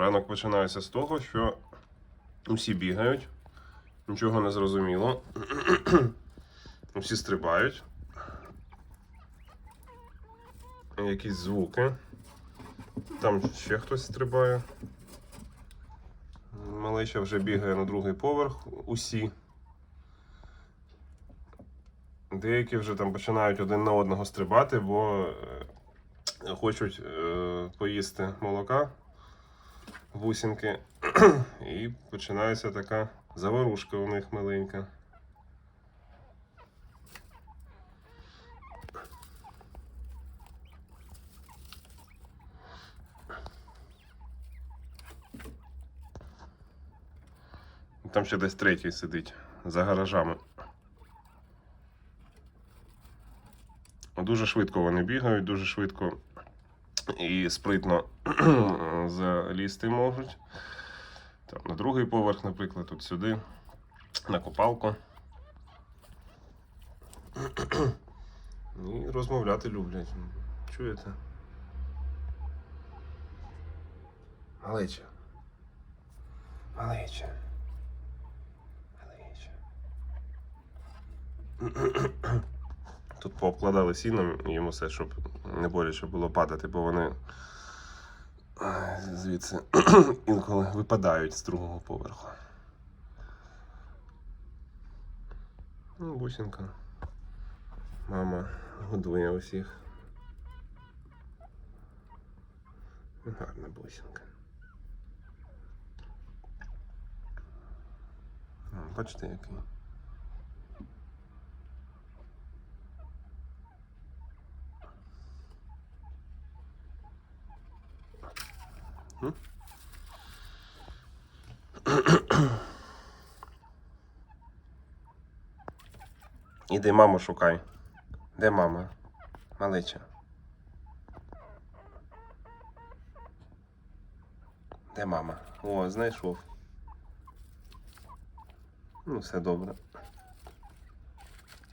Ранок починається з того, що усі бігають, нічого не зрозуміло. Усі стрибають. Якісь звуки. Там ще хтось стрибає. Малеча вже бігає на другий поверх. Усі. Деякі вже там починають один на одного стрибати, бо е, хочуть е, поїсти молока, бусинки. І починається така заворушка у них маленька. Там ще десь третій сидить за гаражами. Дуже швидко вони бігають, дуже швидко і спритно залізти можуть. Там, на другий поверх, наприклад, тут сюди, на копалку. І розмовляти люблять. Чуєте? Малеча. Малеча. Малеча. Тут пообкладали сіном йому все, щоб не боляче було падати, бо вони звідси інколи випадають з другого поверху. Ну, бусинка. Мама годує усіх. Гарна бусинка. Бачите, який. Іди маму шукай. Де мама? Малеча. Де мама? О, знайшов. Ну, все добре.